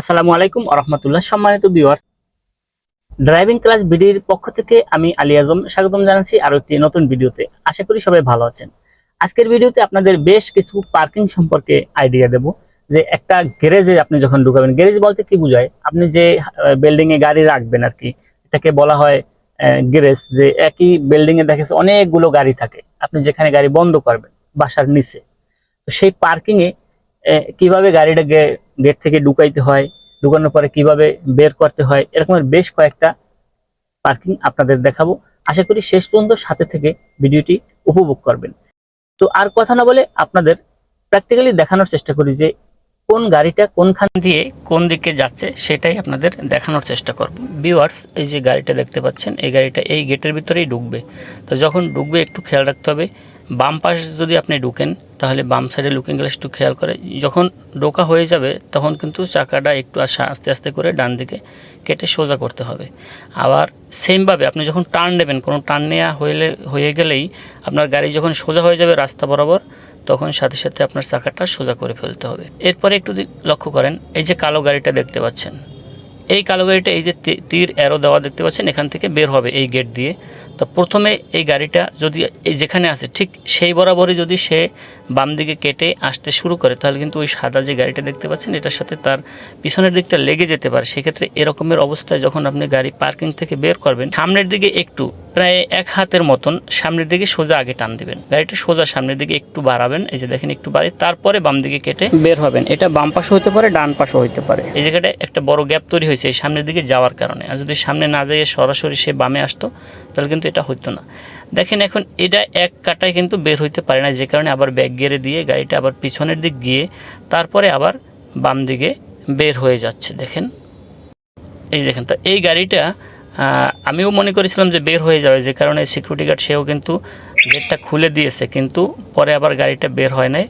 আসসালামু আলাইকুম আরহামতুল্লাহ সম্মানিত ভিউয়ার ড্রাইভিং ক্লাস বিডির পক্ষ থেকে আমি আলী আজম স্বাগতম জানাচ্ছি আরও একটি নতুন ভিডিওতে। আশা করি সবাই ভালো আছেন। আজকের ভিডিওতে আপনাদের বেশ কিছু পার্কিং সম্পর্কে আইডিয়া দেব। যে একটা গ্যারেজে আপনি যখন ঢুকাবেন গ্যারেজ বলতে কি বোঝায়? আপনি যে বিল্ডিং এ গাড়ি রাখবেন আর কি এটাকে বলা হয় গ্যারেজ যে একই বিল্ডিং এ দেখেছে অনেকগুলো গাড়ি থাকে। আপনি যেখানে গাড়ি বন্ধ করবেন বাসার নিচে। তো সেই পার্কিং এ আহ, কীভাবে গাড়িটা গেট থেকে ঢুকাইতে হয়, ঢুকানোর পরে কীভাবে বের করতে হয়, এরকমের বেশ কয়েকটা পার্কিং আপনাদের দেখাবো। আশা করি শেষ পর্যন্ত সাথে থেকে ভিডিওটি উপভোগ করবেন। তো আর কথা না বলে আপনাদের প্র্যাকটিক্যালি দেখানোর চেষ্টা করি যে কোন গাড়িটা কোনখান দিয়ে কোন দিকে যাচ্ছে, সেটাই আপনাদের দেখানোর চেষ্টা করব। ভিউয়ার্স এই যে গাড়িটা দেখতে পাচ্ছেন, এই গাড়িটা এই গেটের ভিতরেই ঢুকবে। তো যখন ঢুকবে, একটু খেয়াল রাখতে হবে। বাম পাশে যদি আপনি ঢুকেন তাহলে বাম সাইডে লুকিং গ্লাস একটু খেয়াল করে। যখন ডোকা হয়ে যাবে, তখন কিন্তু চাকাটা একটু আসা আস্তে আস্তে করে ডান দিকে কেটে সোজা করতে হবে। আবার সেমভাবে আপনি যখন টার্ন নেবেন, কোনো টার্ন নেওয়া হইলে হয়ে গেলেই আপনার গাড়ি যখন সোজা হয়ে যাবে রাস্তা বরাবর, তখন সাথে সাথে আপনার চাকাটা সোজা করে ফেলতে হবে। এরপরে একটু লক্ষ্য করেন, এই যে কালো গাড়িটা দেখতে পাচ্ছেন। এই কালো গাড়িটা এই যে তীর অ্যারো দেওয়া দেখতে পাচ্ছেন, এখান থেকে বের হবে এই গেট দিয়ে। তো প্রথমে এই গাড়িটা যদি এই যেখানে আছে, ঠিক সেই বরাবরই যদি সে বাম দিকে কেটে আসতে শুরু করে, তাহলে কিন্তু ওই সাদা যে গাড়িটা দেখতে পাচ্ছেন, এটার সাথে তার পিছনের দিকটা লেগে যেতে পারে। সেক্ষেত্রে এরকমের অবস্থায় যখন আপনি গাড়ি পার্কিং থেকে বের করবেন, সামনের দিকে একটু, প্রায় এক হাতের মতন সামনের দিকে সোজা আগে টান দিবেন। গাড়িটা সোজা সামনের দিকে একটু বাড়াবেন, এই যে দেখেন একটু বাড়ি তারপরে বাম দিকে কেটে বের হবেন। এটা বাম পাশে হতে পারে, ডান পাশে হতে পারে। এই জায়গাটা একটা বড় গ্যাপ তৈরি হয়েছে এই সামনের দিকে যাওয়ার কারণে। আর যদি সামনে না যাইয়ে সরাসরি সে বামে আসতো, তাহলে কিন্তু এটা হইতো না। দেখেন এখন এটা এক কাটায় কিন্তু বের হইতে পারে না, যে কারণে আবার ব্যাক গিয়ারে দিয়ে গাড়িটা আবার পিছনের দিক গিয়ে তারপরে আবার বাম দিকে বের হয়ে যাচ্ছে, দেখেন। এই দেখেন, তো এই গাড়িটা আমিও মনে করেছিলাম যে বের হয়ে যাবে, যে কারণে সিকিউরিটি গার্ড সেও কিন্তু গেটটা খুলে দিয়েছে, কিন্তু পরে আবার গাড়িটা বের হয় নাই।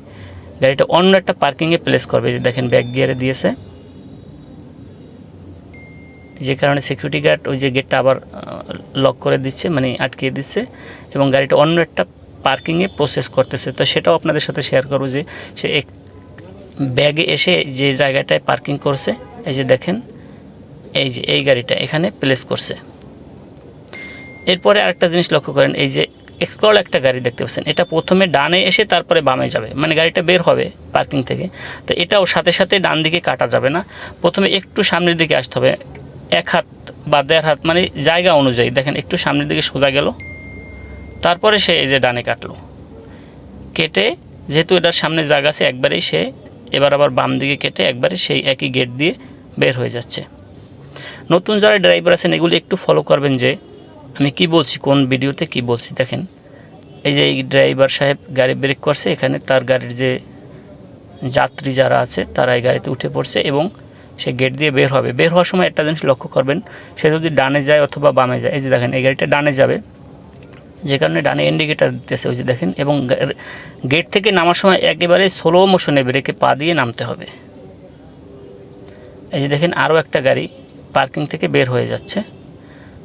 গাড়িটা অন্য একটা পার্কিংয়ে প্লেস করবে যে দেখেন ব্যাক গিয়ারে দিয়েছে। যে কারণে সিকিউরিটি গার্ড ওই যে গেটটা আবার লক করে দিচ্ছে মানে আটকিয়ে দিচ্ছে, এবং গাড়িটা অন্য একটা পার্কিংয়ে প্রসেস করতেছে। তো সেটাও আপনাদের সাথে শেয়ার করব যে সে এক ব্যাগে এসে যে জায়গাটায় পার্কিং করছে, এই যে দেখেন, এই যে এই গাড়িটা এখানে প্লেস করছে। এরপরে আরেকটা জিনিস লক্ষ্য করেন, এই যে এক্সকল একটা গাড়ি দেখতে পাচ্ছেন। এটা প্রথমে ডানে এসে তারপরে বামে যাবে মানে গাড়িটা বের হবে পার্কিং থেকে। তো এটাও সাথে সাথে ডান দিকে কাটা যাবে না। প্রথমে একটু সামনের দিকে আসতে হবে, এক হাত বা দেড় হাত মানে জায়গা অনুযায়ী। দেখেন, একটু সামনের দিকে সোজা গেল তারপরে সে এই যে ডানে কাটলো। কেটে যেহেতু এটার সামনে জায়গা আছে, একবারেই সে এবার আবার বাম দিকে কেটে একবারে সেই একই গেট দিয়ে বের হয়ে যাচ্ছে। নতুন যারা ড্রাইভার আছেন, এগুলি একটু ফলো করবেন যে আমি কি বলছি, কোন ভিডিওতে কি বলছি, দেখেন। এই যে এই ড্রাইভার সাহেব গাড়ি ব্রেক করছে, এখানে তার গাড়ির যে যাত্রী যারা আছে, তারা এই গাড়িতে উঠে পড়ছে এবং সে গেট দিয়ে বের হবে। বের হওয়ার সময় একটা জিনিস লক্ষ্য করবেন, সে যদি ডানে যায় অথবা বামে যায়, এই যে দেখেন, এই গাড়িটা ডানে যাবে। যে কারণে ডানে ইন্ডিকেটার দিতেছে, ওই যে দেখেন, এবং গেট থেকে নামার সময় একেবারে স্লো মোশনে ব্রেকে পা দিয়ে নামতে হবে। এই যে দেখেন আরও একটা গাড়ি পার্কিং থেকে বের হয়ে যাচ্ছে।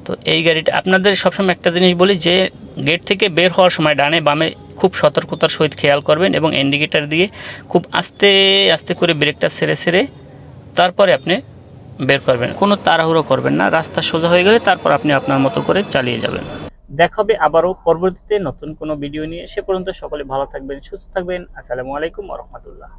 তো এই গাড়িটা, আপনাদের সবসময় একটা জিনিস বলি যে গেট থেকে বের হওয়ার সময় ডানে বামে খুব সতর্কতার সহিত খেয়াল করবেন এবং ইন্ডিকেটার দিয়ে খুব আস্তে আস্তে করে ব্রেকটা সেরে সেরে তারপরে আপনি বের করবেন। কোনো তাড়াহুড়ো করবেন না, রাস্তা সোজা হয়ে গেলে তারপর আপনি আপনার মতো করে চালিয়ে যাবেন। দেখা হবে আবারও পরবর্তীতে নতুন কোনো ভিডিও নিয়ে। সে পর্যন্ত সকলে ভালো থাকবেন, সুস্থ থাকবেন। আসসালামু আলাইকুম রহমতুল্লাহ।